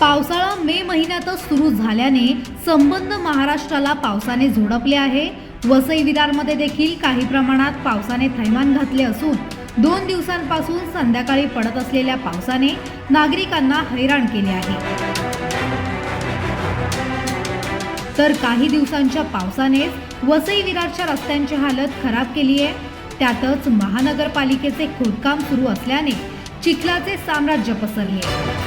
पावसाळा मे महिन्यातच सुरू झाल्याने संबंध महाराष्ट्राला पावसाने झोडपले आहे. वसई विरारमध्ये देखील काही प्रमाणात पावसाने थैमान घातले असून दोन दिवसांपासून संध्याकाळी पडत असलेल्या पावसाने नागरिकांना हैराण केले आहे. तर काही दिवसांच्या पावसानेच वसई विरारच्या रस्त्यांची हालत खराब केली आहे. त्यातच महानगरपालिकेचे खोदकाम सुरू असल्याने चिखलाचे साम्राज्य पसरले आहे.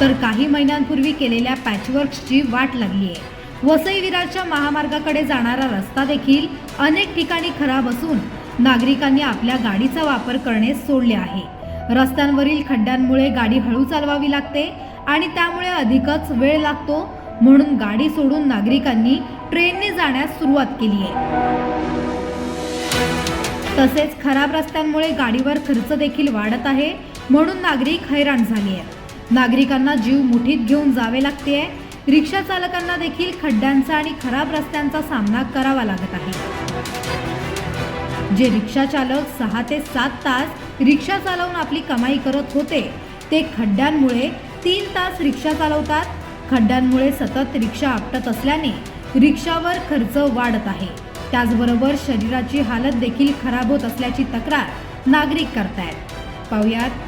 तर काही महिन्यांपूर्वी केलेल्या पॅचवर्कची वाट लागली आहे वसई विरारच्या महामार्गाकडे जाणारा रस्ता देखील अनेक ठिकाणी खराब असून नागरिकांनी आपल्या गाडीचा वापर करणे सोडले आहे. रस्त्यांवरील खड्ड्यांमुळे गाडी हळू चालवावी लागते आणि त्यामुळे अधिकच वेळ लागतो म्हणून गाडी सोडून नागरिकांनी ट्रेनने जाण्यास सुरुवात केली आहे तसेच खराब रस्त्यांमुळे गाडीवर खर्च देखील वाढत आहे म्हणून नागरिक हैराण झाले आहेत नागरिकांना जीव मुठीत घेऊन जावे लागते रिक्षा चालकांना देखील खड्ड्यांचा आणि खराब रस्त्यांचा सामना करावा लागत आहे. जे रिक्षा चालक सहा ते सात तास रिक्षा चालवून आपली कमाई करत होते ते खड्ड्यांमुळे तीन तास रिक्षा चालवतात. खड्ड्यांमुळे सतत रिक्षा आपटत असल्याने रिक्षावर खर्च वाढत आहे. त्याचबरोबर शरीराची हालत देखील खराब होत असल्याची तक्रार नागरिक करतायत. पाहुयात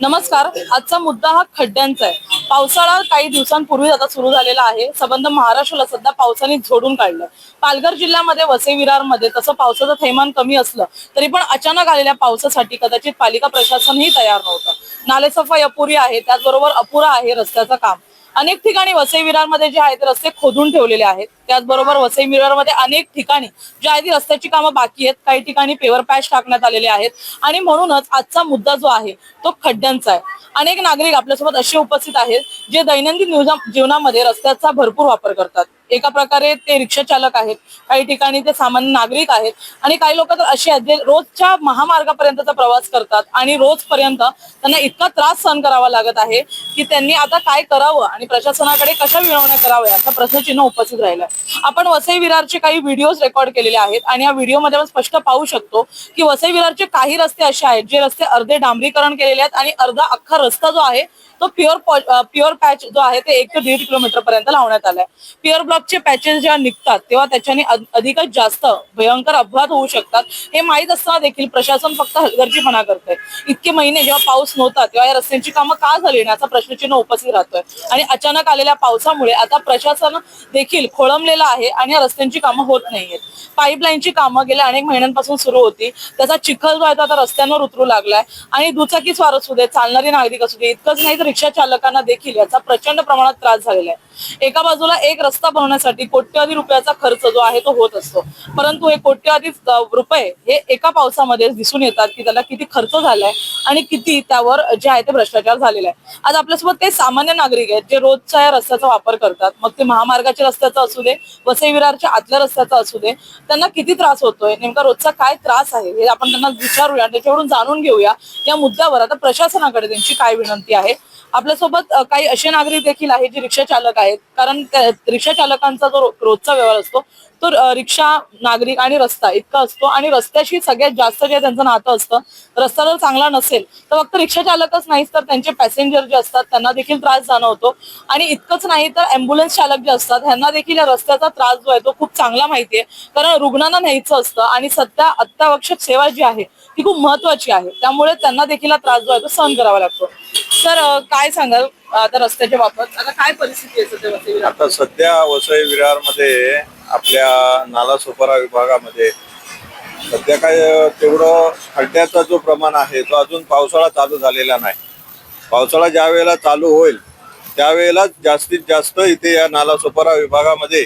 नमस्कार आजचा मुद्दा हा खड्ड्यांचा आहे. पावसाळा काही दिवसांपूर्वी आता सुरू झालेला आहे. संबंध महाराष्ट्राला सध्या पावसाने झोडून काढलं पालघर जिल्ह्यामध्ये वसई विरारमध्ये तसं पावसाचं थैमान कमी असलं तरी पण अचानक आलेल्या पावसासाठी कदाचित पालिका प्रशासनही तयार नव्हतं. नालेसफाई अपुरी आहे त्याचबरोबर अपुरा आहे रस्त्याचं काम. अनेक ठिकाणी वसई विरारमध्ये जे आहे ते रस्ते खोदून ठेवलेले आहेत. त्याचबरोबर वसई विरारमध्ये अनेक ठिकाणी जे आहे रस्त्याची कामं बाकी आहेत काही ठिकाणी पेवर पॅच टाकण्यात आलेले आहेत. आणि म्हणूनच आजचा मुद्दा जो आहे तो खड्ड्यांचा आहे. अनेक नागरिक आपल्यासोबत असे उपस्थित आहेत जे दैनंदिन जीवनामध्ये रस्त्याचा भरपूर वापर करतात. एका प्रकारे ते रिक्षा चालक आहेत काही ठिकाणी ते सामान्य नागरिक आहेत आणि काही लोक तर असे आहेत जे रोजच्या महामार्गापर्यंतचा प्रवास करतात आणि रोजपर्यंत त्यांना इतका त्रास सहन करावा लागत आहे की त्यांनी आता काय करावं आणि प्रशासनाकडे कशा विनवण्या कराव्या असा प्रश्नचिन्ह उपस्थित राहिला आपण वसई विरारचे काही व्हिडिओज रेकॉर्ड केलेले आहेत आणि या व्हिडिओमध्ये आपण स्पष्ट पाहू शकतो की वसई विरारचे काही रस्ते असे आहेत जे रस्ते अर्धे डांबरीकरण केलेले आहेत आणि अर्धा अख्खा रस्ता जो आहे तो प्युअर प्युअर पॅच जो आहे ते एक ते दीड किलोमीटर पर्यंत लावण्यात आलाय. प्युअर ब्लॉकचे पॅचेस जेव्हा निघतात तेव्हा त्याच्याने अधिकच जास्त भयंकर अपघात होऊ शकतात. हे माहीत असताना देखील प्रशासन फक्त हलगर्जीपणा करते इतके महिने जेव्हा पाऊस नव्हता तेव्हा या रस्त्यांची कामं का झाली नाही याचा प्रश्नचिन्ह उपस्थित राहतोय. आणि अचानक आलेल्या पावसामुळे आता प्रशासन देखील खोळंबलेलं आहे आणि या रस्त्यांची कामं होत नाहीयेत. पाईपलाईनची कामं गेल्या अनेक महिन्यांपासून सुरू होती. त्याचा चिखल जो आहे तो आता रस्त्यांवर उतरू लागलाय. आणि दुचाकी स्वार असू दे चालणारी नागरिक असू दे इतकंच नाही तर रिक्षा चालकांना देखील याचा प्रचंड प्रमाणात त्रास झालेला आहे. एका बाजूला एक रस्ता बनवण्यासाठी कोट्यवधी रुपयाचा खर्च जो आहे तो होत असतो. परंतु हे कोट्यवधी रुपये हे एका पावसामध्ये दिसून येतात की त्याला किती खर्च झालाय आणि किती त्यावर जे आहे ते भ्रष्टाचार झालेला आहे. आज आपल्यासोबत ते सामान्य नागरिक आहेत जे रोजच्या या रस्त्याचा वापर करतात. मग ते महामार्गाच्या रस्त्याचा असू दे वसई विरारच्या आतल्या रस्त्याचा असू दे त्यांना किती त्रास होतोय नेमका रोजचा काय त्रास आहे हे आपण त्यांना विचारूया त्याच्यावरून जाणून घेऊया. या मुद्द्यावर आता प्रशासनाकडे त्यांची काय विनंती आहे? आपल्यासोबत काही असे नागरिक देखील आहेत जे रिक्षा चालक आहेत. कारण रिक्षा चालकांचा जो रोजचा व्यवहार असतो तो रिक्षा नागरिक आणि रस्ता इतका असतो आणि रस्त्याशी सगळ्यात जास्त जे त्यांचं नातं असतं रस्ता जर चांगला नसेल तर फक्त रिक्षा चालकच नाहीच तर त्यांचे पॅसेंजर जे असतात त्यांना देखील त्रास जाणवतो. आणि इतकंच नाही तर अँब्युलन्स चालक जे असतात ह्यांना देखील या रस्त्याचा त्रास जो आहे तो खूप चांगला माहितीये. कारण रुग्णांना न्यायचं असतं आणि सध्या अत्यावश्यक सेवा जी आहे ती खूप महत्वाची आहे. त्यामुळे त्यांना देखील हा त्रास जो आहे तो सहन करावा लागतो. सर काय सांगाल आता रस्त्याच्या बाबत आता काय परिस्थिती आहे सध्या वसई विरार? आता सध्या वसई विरारमध्ये आपल्या नालासोपारा विभागामध्ये सध्या काय तेवढं खड्ड्याचा जो प्रमाण आहे तो अजून पावसाळा चालू झालेला नाही पावसाळा ज्या वेळेला चालू होईल त्यावेळेला जास्तीत जास्त इथे या नालासोपारा विभागामध्ये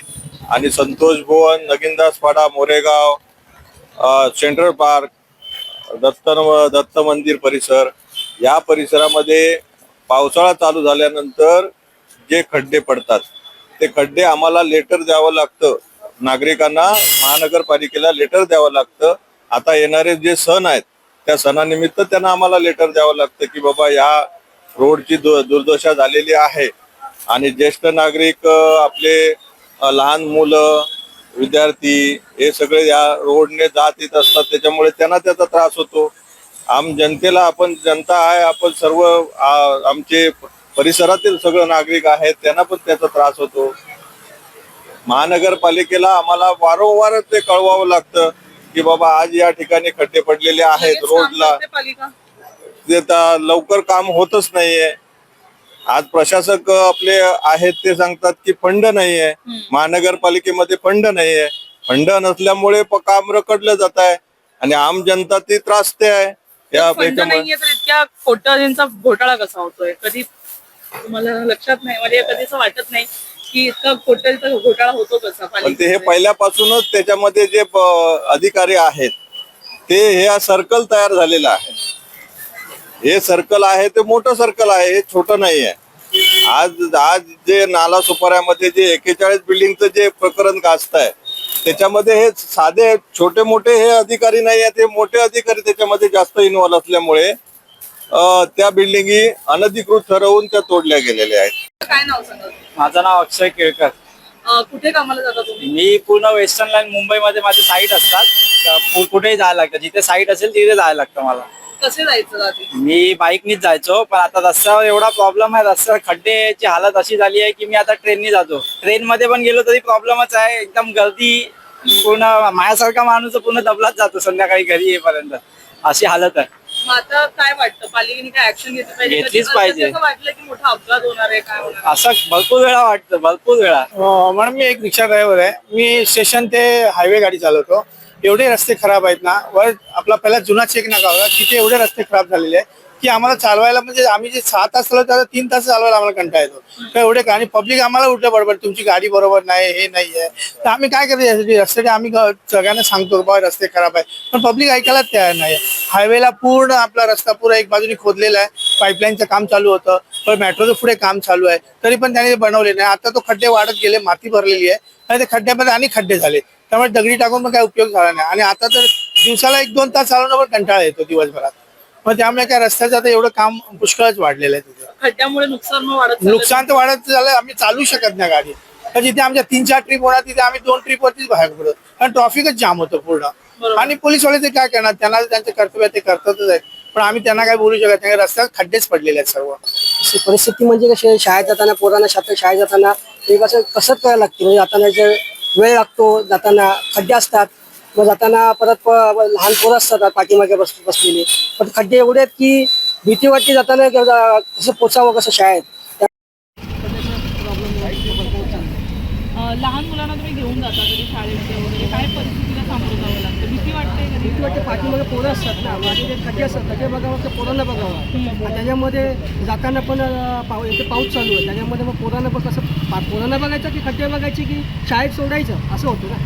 आणि संतोष भुवन नगिनदास पाडा मोरेगाव अ, सेंट्रल पार्क दत्त दत्त मंदिर परिसर या परिसरामध्ये पावसाळा चालू झाल्यानंतर जे खड्डे पडतात ते खड्डे आम्हाला लेटर द्यावं लागतं. नागरिकांना महानगरपालिकेला लेटर द्यावं लागतं. आता येणारे जे सण आहेत त्या सणानिमित्त त्यांना आम्हाला लेटर द्यावं लागतं की बाबा या रोडची दु- दुर्दशा झालेली आहे. आणि ज्येष्ठ नागरिक आपले लहान मुलं विद्यार्थी हे सगळे या रोडने जात येत असतात. त्याच्यामुळे त्यांना त्याचा त्रास होतो. आम जनतेला आपण जनता आहे आपण सर्व आमचे परिसरातील सगळं नागरिक आहेत त्यांना पण त्याचा त्रास होतो. महानगरपालिकेला आम्हाला वारंवार ते कळवावं लागतं की बाबा आज या ठिकाणी खड्डे पडलेले आहेत रोडला. ते लवकर काम होतच नाहीये. आज प्रशासक आपले आहेत ते सांगतात की फंड नाहीये. महानगरपालिकेमध्ये फंड नाहीये. फंड नसल्यामुळे प- काम रखडलं जात आहे आणि आम जनता ती त्रासते आहे. या फंड याच्यामुळे नाहीये तर इतक्या कोट्याधींचा घोटाळा कसा होतोय? कधी तुम्हाला लक्षात नाही म्हणजे कधी असं वाटत नाही की इतका कोट्याचा घोटाळा होतो कसा पण ते हे पालिकेमध्ये? पहिल्यापासूनच त्याच्यामध्ये जे प- अधिकारी आहेत ते हे सर्कल तयार झालेलं आहे. हे सर्कल आहे ते मोठं सर्कल आहे हे छोटं नाही आहे आज आज जे नाला सुपाऱ्यामध्ये जे एकेचाळीस बिल्डिंगचं जे प्रकरण गाजत आहे त्याच्यामध्ये हे साधे छोटे मोठे हे अधिकारी नाही आहेत. हे मोठे अधिकारी त्याच्यामध्ये जास्त इन्व्हॉल्व असल्यामुळे अं, त्या बिल्डिंगी अनधिकृत ठरवून त्या तोडल्या गेलेल्या आहेत. काय नाव सांगा? माझं नाव अक्षय केळकर. अं, कुठे कामाला जाता तुम्ही? मी पूर्ण वेस्टर्न लाईन मुंबईमध्ये माझे साईट असतात. कु- कुठेही जायला लागतं. जिथे साईट असेल तिथे जायला लागतं मला. कसे जायचं आधी? मी बाईकनीच जायचो पण आता रस्त्यावर एवढा प्रॉब्लेम आहे रस्त्यावर खड्डेची हालत अशी झाली आहे की मी आता ट्रेननी जातो. ट्रेनमध्ये पण गेलो तरी प्रॉब्लेमच आहे एकदम गर्दी पूर्ण माझ्यासारखा माणूस पूर्ण दबलाच जातो संध्याकाळी घरी येईपर्यंत. अशी हालत आहे. मग आता काय वाटतं? पालिकेने काय ऍक्शन घेतली पाहिजे? घेतलीच कधी- पाहिजे. असं वाटलं की मोठा अपघात होणार आहे काय होणार आहे? असं भरपूर वेळा वाटतं भरपूर वेळा. अं, मॅडम मी एक रिक्षा ड्रायव्हर आहे. मी स्टेशन ते हायवे गाडी चालवतो. एवढे रस्ते खराब आहेत ना वर आपला पहिला जुना चेक नाका होता तिथे एवढे रस्ते खराब झालेले की आम्हाला चालवायला म्हणजे आम्ही जे सहा तास चालवतो त्याला तीन तास चालवायला आम्हाला कंटाळा येतो. तर एवढे का आणि पब्लिक आम्हाला उठलं बरोबर तुमची गाडी बरोबर नाही हे नाही आहे तर आम्ही काय करतो यासाठी रस्त्याने आम्ही सगळ्यांना सांगतो बाबा रस्ते खराब आहे पण पब्लिक ऐकायलाच तयार नाही हायवेला पूर्ण आपला रस्ता पुरा एक बाजूने खोदलेला आहे. पाईपलाईनचं काम चालू होतं. पण मेट्रोचं पुढे काम चालू आहे. तरी पण त्याने बनवले नाही. आता तो खड्डे वाढत गेले माती भरलेली आहे. आणि ते खड्ड्यामध्ये आणि खड्डे झाले. त्यामुळे दगडी टाकून पण काही उपयोग झाला नाही. आणि आता तर दिवसाला एक दोन तास चालवणं पण कंटाळा येतो दिवसभरात. मग त्यामुळे काय रस्त्याचं आता एवढं काम पुष्कळच वाढलेलं आहे तिथे. खड्ड्यामुळे नुकसान मग वाढत. नुकसान तर वाढत झालं आम्ही चालू शकत नाही गाडी. तर जिथे आमच्या तीन चार ट्रिप होणार तिथे आम्ही दोन ट्रिप वरतीच बाहेर पडतो कारण ट्रॉफिकच जाम होतं पूर्ण. आणि पोलीसवाले ते काय करणार? त्यांना त्यांचे कर्तव्य आहे ते करतातच आहेत पण आम्ही त्यांना काय बोलू शकत नाही. रस्त्यात खड्डेच पडलेले आहेत सर्व. अशी परिस्थिती म्हणजे कशी आहे, शाळेत जाताना पोरांना शाळेत शाळेत जाताना ते कसं कसं करायला लागते? म्हणजे जाताना जे वेळ लागतो जाताना खड्डे असतात मग जाताना परत प- लहान पोरं असतात पाठीमागे बस बसलेले. पण खड्डे एवढे आहेत की भीती वाटते जाताना कसं पोचावं कसं शाळेत? लहान मुलांना तुम्ही घेऊन जाता तरी शाळेमध्ये वगैरे काय परिस्थितीला सामोरं जावं? भीती वाटते पाठीमागे पोरं असतात ना मागे जे खड्डे असतात त्याचे बघावं ते पोरांना बघावं. आणि त्याच्यामध्ये जाताना पण पाऊ इथे पाऊस चालू आहे. त्याच्यामध्ये मग पोरांना पण कसं पा- पोरांना बघायचं की खड्डे बघायचे की शाळेत सोडायचं? असं होतं ना.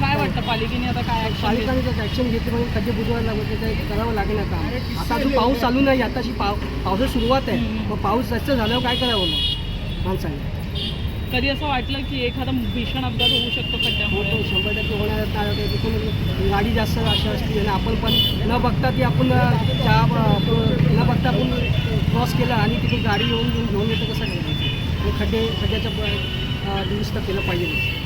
काय वाटतं पालिकेने आता काय पालिकांनी जर ॲक्शन घेतली म्हणजे खड्डे बुजवायला लागले ते करावं लागेल काम आता अजून पाऊस चालू नाही आताशी पाव पावसाची सुरुवात आहे. मग पाऊस जास्त झाल्यावर काय करावं मग? माणसाने. कधी असं वाटलं की एखादा भीषण अपघात होऊ शकतो खड्ड्यामुळे? हो, शंभर टक्के होणार आहे. तिथून गाडी जास्त अशी असते आणि आपण पण न बघता ती आपण त्या न बघता आपण क्रॉस केला आणि तिथे गाडी येऊन घेऊन घेऊन येतं कसं करायचं खड्डे खड्ड्याचं दुरुस्त केलं पाहिजे.